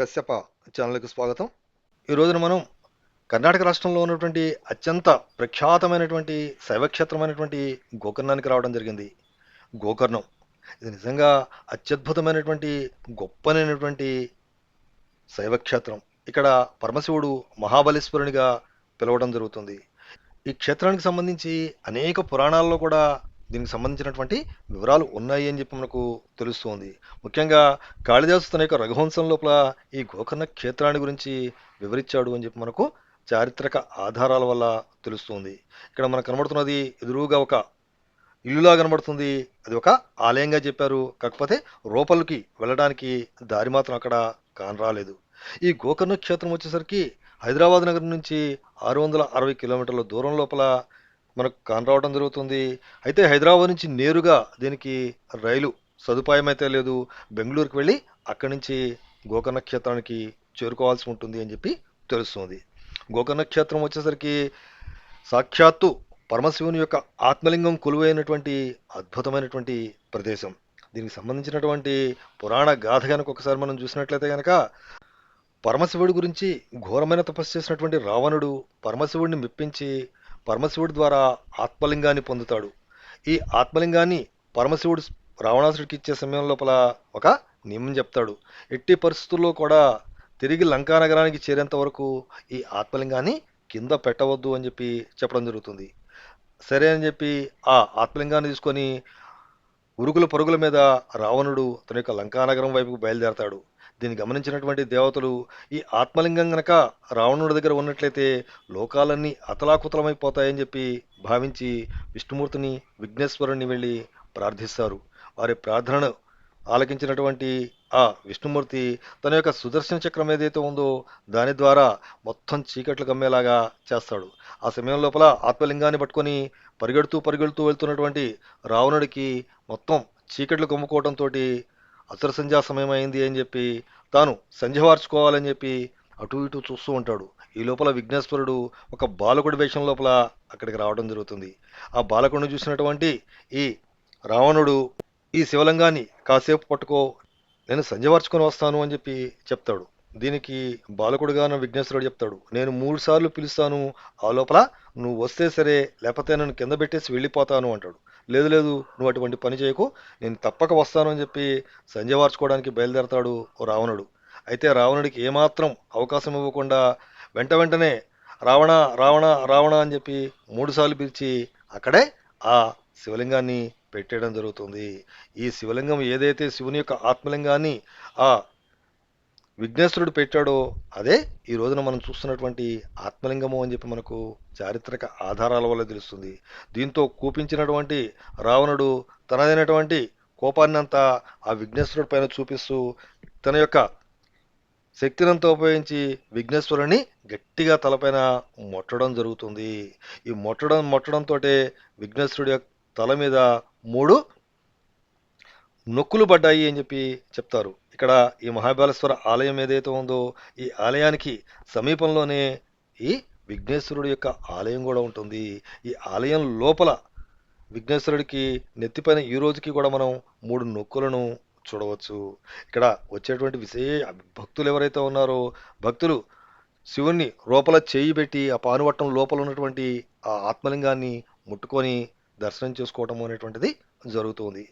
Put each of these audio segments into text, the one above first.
కశ్యప ఛానల్కి స్వాగతం. ఈ రోజున మనం కర్ణాటక రాష్ట్రంలో ఉన్నటువంటి అత్యంత ప్రఖ్యాతమైనటువంటి శైవక్షేత్రమైనటువంటి గోకర్ణానికి రావడం జరిగింది. గోకర్ణం. ఇది నిజంగా అత్యద్భుతమైనటువంటి గొప్పనైనటువంటి శైవక్షేత్రం. ఇక్కడ పరమశివుడు మహాబలేశ్వరునిగా పిలవడం జరుగుతుంది. ఈ క్షేత్రానికి సంబంధించి అనేక పురాణాల్లో కూడా దీనికి సంబంధించినటువంటి వివరాలు ఉన్నాయి అని చెప్పి మనకు తెలుస్తోంది. ముఖ్యంగా కాళిదాసు తన యొక్క రఘువంశం లోపల ఈ గోకర్ణ క్షేత్రాన్ని గురించి వివరించాడు అని చెప్పి మనకు చారిత్రక ఆధారాల వల్ల తెలుస్తుంది. ఇక్కడ మనకు కనబడుతున్నది ఎదురుగా ఒక ఇల్లులా కనబడుతుంది. అది ఒక ఆలయంగా చెప్పారు. కాకపోతే రూపలకి వెళ్ళడానికి దారి మాత్రం అక్కడ కానరాలేదు. ఈ గోకర్ణ క్షేత్రం వచ్చేసరికి హైదరాబాద్ నగరం నుంచి ఆరు వందల అరవై కిలోమీటర్ల దూరం లోపల మనకు కానరావడం జరుగుతుంది. అయితే హైదరాబాద్ నుంచి నేరుగా దీనికి రైలు సదుపాయం అయితే లేదు. బెంగళూరుకి వెళ్ళి అక్కడి నుంచి గోకర్ణ క్షేత్రానికి చేరుకోవాల్సి ఉంటుంది అని చెప్పి తెలుస్తుంది. గోకర్ణ క్షేత్రం వచ్చేసరికి సాక్షాత్తు పరమశివుని యొక్క ఆత్మలింగం కొలువైనటువంటి అద్భుతమైనటువంటి ప్రదేశం. దీనికి సంబంధించినటువంటి పురాణ గాథ కనుక ఒకసారి మనం చూసినట్లయితే కనుక పరమశివుడి గురించి ఘోరమైన తపస్సు చేసినటువంటి రావణుడు పరమశివుడిని మెప్పించి పరమశివుడి ద్వారా ఆత్మలింగాన్ని పొందుతాడు. ఈ ఆత్మలింగాన్ని పరమశివుడు రావణాసుడికి ఇచ్చే సమయం లోపల ఒక నియమం చెప్తాడు. ఎట్టి పరిస్థితుల్లో కూడా తిరిగి లంకా నగరానికి చేరేంత వరకు ఈ ఆత్మలింగాన్ని కింద పెట్టవద్దు అని చెప్పి చెప్పడం జరుగుతుంది. సరే అని చెప్పి ఆ ఆత్మలింగాన్ని తీసుకొని ఉరుగుల పరుగుల మీద రావణుడు తన యొక్క లంకానగరం వైపుకు బయలుదేరతాడు. దీన్ని గమనించినటువంటి దేవతలు ఈ ఆత్మలింగం గనక రావణుడి దగ్గర ఉన్నట్లయితే లోకాలన్నీ అతలాకుతలమైపోతాయని చెప్పి భావించి విష్ణుమూర్తిని విఘ్నేశ్వరుణ్ణి వెళ్ళి ప్రార్థిస్తారు. వారి ప్రార్థనను ఆలకించినటువంటి ఆ విష్ణుమూర్తి తన యొక్క సుదర్శన చక్రం ఏదైతే ఉందో దాని ద్వారా మొత్తం చీకట్లు గమ్మేలాగా చేస్తాడు. ఆ సమయం లోపల ఆత్మలింగాన్ని పట్టుకొని పరిగెడుతూ పరిగెడుతూ వెళ్తున్నటువంటి రావణుడికి మొత్తం చీకట్లు కమ్ముకోవడంతో అసుర సంధ్యా సమయం అయింది అని చెప్పి తాను సంధ్యవార్చుకోవాలని చెప్పి అటు ఇటు చూస్తూ ఉంటాడు. ఈ లోపల విఘ్నేశ్వరుడు ఒక బాలకుడి వేషం లోపల అక్కడికి రావడం జరుగుతుంది. ఆ బాలకుడిని చూసినటువంటి ఈ రావణుడు ఈ శివలింగాన్ని కాసేపు పట్టుకో నేను సంధ్యవార్చుకొని వస్తాను అని చెప్పి చెప్తాడు. దీనికి బాలకుడుగా విఘ్నేశ్వరుడు చెప్తాడు నేను మూడు సార్లు పిలుస్తాను ఆ లోపల నువ్వు వస్తే సరే లేకపోతే నన్ను కింద పెట్టేసి వెళ్ళిపోతాను అంటాడు. లేదు లేదు నువ్వు అటువంటి పని చేయకు. నేను తప్పక వస్తాను అని చెప్పి సంధ్యవార్చుకోవడానికి బయలుదేరతాడు ఓ రావణుడు. అయితే రావణుడికి ఏమాత్రం అవకాశం ఇవ్వకుండా వెంట వెంటనే రావణ రావణ రావణ అని చెప్పి మూడుసార్లు పిలిచి అక్కడే ఆ శివలింగాన్ని పెట్టేయడం జరుగుతుంది. ఈ శివలింగం ఏదైతే శివుని యొక్క ఆత్మలింగాన్ని ఆ విఘ్నేశ్వరుడు పెట్టాడో అదే ఈ రోజున మనం చూస్తున్నటువంటి ఆత్మలింగము అని చెప్పి మనకు చారిత్రక ఆధారాల వల్ల తెలుస్తుంది. దీంతో కూపించినటువంటి రావణుడు తనదైనటువంటి కోపాన్నంతా ఆ విఘ్నేశ్వరుడి పైన చూపిస్తూ తన యొక్క శక్తినంతా ఉపయోగించి విఘ్నేశ్వరుని గట్టిగా తలపైన మొట్టడం జరుగుతుంది. ఈ మొట్టడం మొట్టడంతో విఘ్నేశ్వరుడి యొక్క తల మీద మూడు నొక్కులు పడ్డాయి అని చెప్పి చెప్తారు. ఇక్కడ ఈ మహాబలేశ్వర ఆలయం ఏదైతే ఉందో ఈ ఆలయానికి సమీపంలోనే ఈ విఘ్నేశ్వరుడి యొక్క ఆలయం కూడా ఉంటుంది. ఈ ఆలయం లోపల విఘ్నేశ్వరుడికి నెత్తిపైన ఈ రోజుకి కూడా మనం మూడు నొక్కులను చూడవచ్చు. ఇక్కడ వచ్చేటువంటి విశేష భక్తులు ఎవరైతే ఉన్నారో భక్తులు శివుణ్ణి లోపల చేయి పెట్టి ఆ పానువట్టం లోపల ఉన్నటువంటి ఆ ఆత్మలింగాన్ని ముట్టుకొని దర్శనం చేసుకోవటం అనేటువంటిది జరుగుతుంది.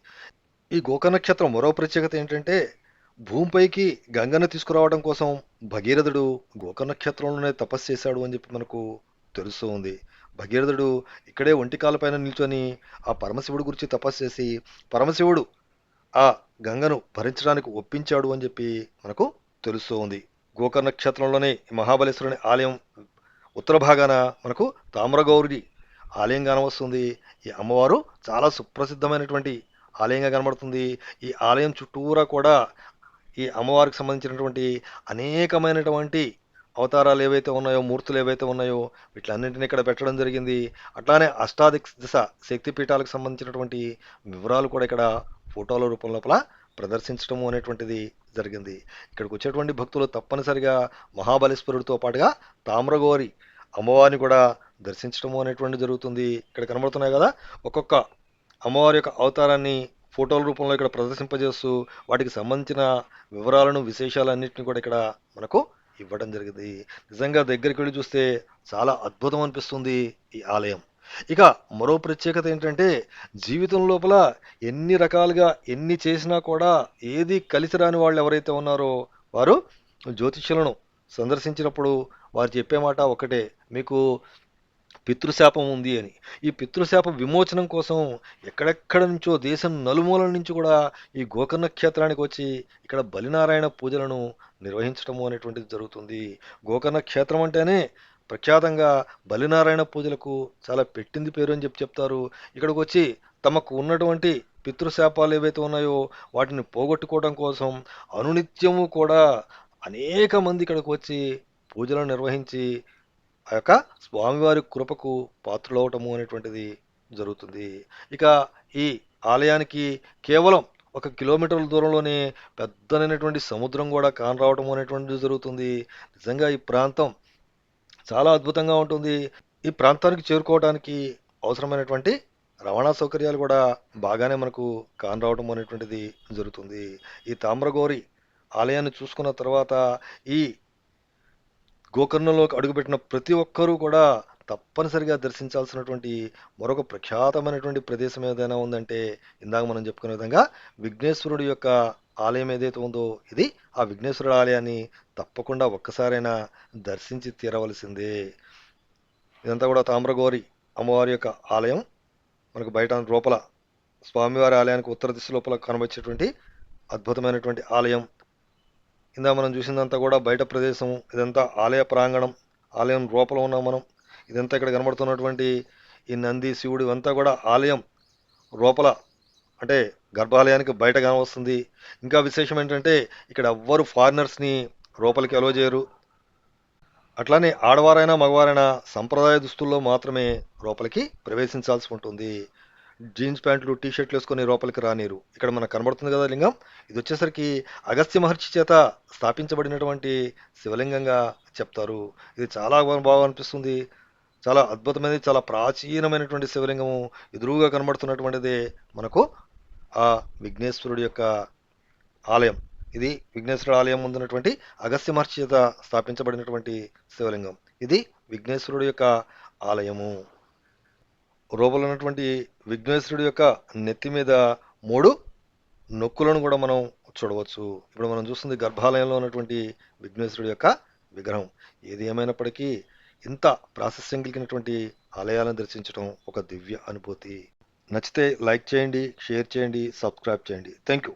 ఈ గోకర్ణ నక్షత్రం మరో ప్రత్యేకత ఏంటంటే భూమిపైకి గంగను తీసుకురావడం కోసం భగీరథుడు గోకర్ణక్షేత్రంలోనే తపస్సు చేశాడు అని చెప్పి మనకు తెలుస్తూ ఉంది. భగీరథుడు ఇక్కడే ఒంటికాలపైన నిల్చొని ఆ పరమశివుడి గురించి తపస్సు చేసి పరమశివుడు ఆ గంగను భరించడానికి ఒప్పించాడు అని చెప్పి మనకు తెలుస్తూ ఉంది. గోకర్ణ నక్షత్రంలోనే మహాబలేశ్వరుని ఆలయం ఉత్తర భాగాన మనకు తామ్రగౌరి ఆలయం కనవస్తుంది ఈ అమ్మవారు చాలా సుప్రసిద్ధమైనటువంటి ఆలయంగా కనబడుతుంది. ఈ ఆలయం చుట్టూరా కూడా ఈ అమ్మవారికి సంబంధించినటువంటి అనేకమైనటువంటి అవతారాలు ఏవైతే ఉన్నాయో మూర్తులు ఏవైతే ఉన్నాయో వీటిలన్నింటినీ ఇక్కడ పెట్టడం జరిగింది. అట్లానే అష్టాదిక్ దిశ శక్తిపీఠాలకు సంబంధించినటువంటి వివరాలు కూడా ఇక్కడ ఫోటోల రూపం లోపల ప్రదర్శించడము అనేటువంటిది జరిగింది. ఇక్కడికి వచ్చేటువంటి భక్తులు తప్పనిసరిగా మహాబలేశ్వరుడితో పాటుగా తామ్రగోరి అమ్మవారిని కూడా దర్శించడము అనేటువంటి జరుగుతుంది. ఇక్కడ కనబడుతున్నాయి కదా ఒక్కొక్క అమ్మవారి యొక్క అవతారాన్ని ఫోటోల రూపంలో ఇక్కడ ప్రదర్శింపజేస్తూ వాటికి సంబంధించిన వివరాలను విశేషాలన్నింటినీ కూడా ఇక్కడ మనకు ఇవ్వడం జరిగింది. నిజంగా దగ్గరికి వెళ్ళి చూస్తే చాలా అద్భుతం అనిపిస్తుంది ఈ ఆలయం. ఇక మరో ప్రత్యేకత ఏంటంటే జీవితం లోపల ఎన్ని రకాలుగా ఎన్ని చేసినా కూడా ఏది కలిసి రాని వాళ్ళు ఎవరైతే ఉన్నారో వారు జ్యోతిష్యులను సందర్శించినప్పుడు వారు చెప్పే మాట ఒకటే మీకు పితృశాపం ఉంది అని. ఈ పితృశాప విమోచనం కోసం ఎక్కడెక్కడ నుంచో దేశం నలుమూలల నుంచి కూడా ఈ గోకర్ణ క్షేత్రానికి వచ్చి ఇక్కడ బలినారాయణ పూజలను నిర్వహించడము అనేటువంటిది జరుగుతుంది. గోకర్ణ క్షేత్రం అంటేనే ప్రఖ్యాతంగా బలినారాయణ పూజలకు చాలా పెట్టింది పేరు అని చెప్పి చెప్తారు. ఇక్కడికి వచ్చి తమకు ఉన్నటువంటి పితృశాపాలు ఏవైతే ఉన్నాయో వాటిని పోగొట్టుకోవడం కోసం అనునిత్యము కూడా అనేక మంది ఇక్కడికి వచ్చి పూజలను నిర్వహించి ఆ యొక్క స్వామివారి కృపకు పాత్రలవటము అనేటువంటిది జరుగుతుంది. ఇక ఈ ఆలయానికి కేవలం ఒక కిలోమీటర్ల దూరంలోనే పెద్దనైనటువంటి సముద్రం కూడా కానరావటం అనేటువంటిది జరుగుతుంది. నిజంగా ఈ ప్రాంతం చాలా అద్భుతంగా ఉంటుంది. ఈ ప్రాంతానికి చేరుకోవడానికి అవసరమైనటువంటి రవాణా సౌకర్యాలు కూడా బాగానే మనకు కానరావడం అనేటువంటిది జరుగుతుంది. ఈ తామ్రగోరి ఆలయాన్ని చూసుకున్న తర్వాత ఈ గోకర్ణంలోకి అడుగుపెట్టిన ప్రతి ఒక్కరూ కూడా తప్పనిసరిగా దర్శించాల్సినటువంటి మరొక ప్రఖ్యాతమైనటువంటి ప్రదేశం ఏదైనా ఉందంటే ఇందాక మనం చెప్పుకునే విధంగా విఘ్నేశ్వరుడి యొక్క ఆలయం ఏదైతే ఉందో ఇది ఆ విఘ్నేశ్వరుడు ఆలయాన్ని తప్పకుండా ఒక్కసారైనా దర్శించి తీరవలసిందే. ఇదంతా కూడా తామ్రగోరి అమ్మవారి యొక్క ఆలయం. మనకు బయట లోపల స్వామివారి ఆలయానికి ఉత్తర దిశ లోపల కనబచ్చేటువంటి అద్భుతమైనటువంటి ఆలయం ఇందా మనం చూసిందంతా కూడా బయట ప్రదేశం ఇదంతా ఆలయ ప్రాంగణం ఆలయం లోపల ఉన్నాం మనం. ఇదంతా ఇక్కడ కనబడుతున్నటువంటి ఈ నంది శివుడు ఇవంతా కూడా ఆలయం లోపల అంటే గర్భాలయానికి బయట కానవస్తుంది. ఇంకా విశేషం ఏంటంటే ఇక్కడ ఎవ్వరు ఫారినర్స్ని లోపలికి అలో చేయరు. అట్లానే ఆడవారైనా మగవారైనా సంప్రదాయ దుస్తుల్లో మాత్రమే లోపలికి ప్రవేశించాల్సి ఉంటుంది. జీన్స్ ప్యాంట్లు టీ షర్ట్లు వేసుకొని లోపలికి రానిరు. ఇక్కడ మనకు కనబడుతుంది కదా లింగం. ఇది వచ్చేసరికి అగస్త్య మహర్షి చేత స్థాపించబడినటువంటి శివలింగంగా చెప్తారు. ఇది చాలా బాగా అనిపిస్తుంది. చాలా అద్భుతమైనది చాలా ప్రాచీనమైనటువంటి శివలింగము. ఎదురుగా కనబడుతున్నటువంటిది మనకు ఆ విఘ్నేశ్వరుడి యొక్క ఆలయం. ఇది విఘ్నేశ్వర ఆలయం ముందున్నటువంటి అగస్త్య మహర్షి చేత స్థాపించబడినటువంటి శివలింగం. ఇది విఘ్నేశ్వరుడి యొక్క ఆలయము. రూపంలో ఉన్నటువంటి విఘ్నేశ్వరుడు యొక్క నెత్తి మీద మూడు నొక్కులను కూడా మనం చూడవచ్చు. ఇప్పుడు మనం చూస్తుంది గర్భాలయంలో ఉన్నటువంటి విఘ్నేశ్వరుడి యొక్క విగ్రహం. ఏది ఏమైనప్పటికీ ఇంత ప్రాశస్యం కలిగినటువంటి ఆలయాలను దర్శించడం ఒక దివ్య అనుభూతి. నచ్చితే లైక్ చేయండి షేర్ చేయండి సబ్స్క్రైబ్ చేయండి. Thank you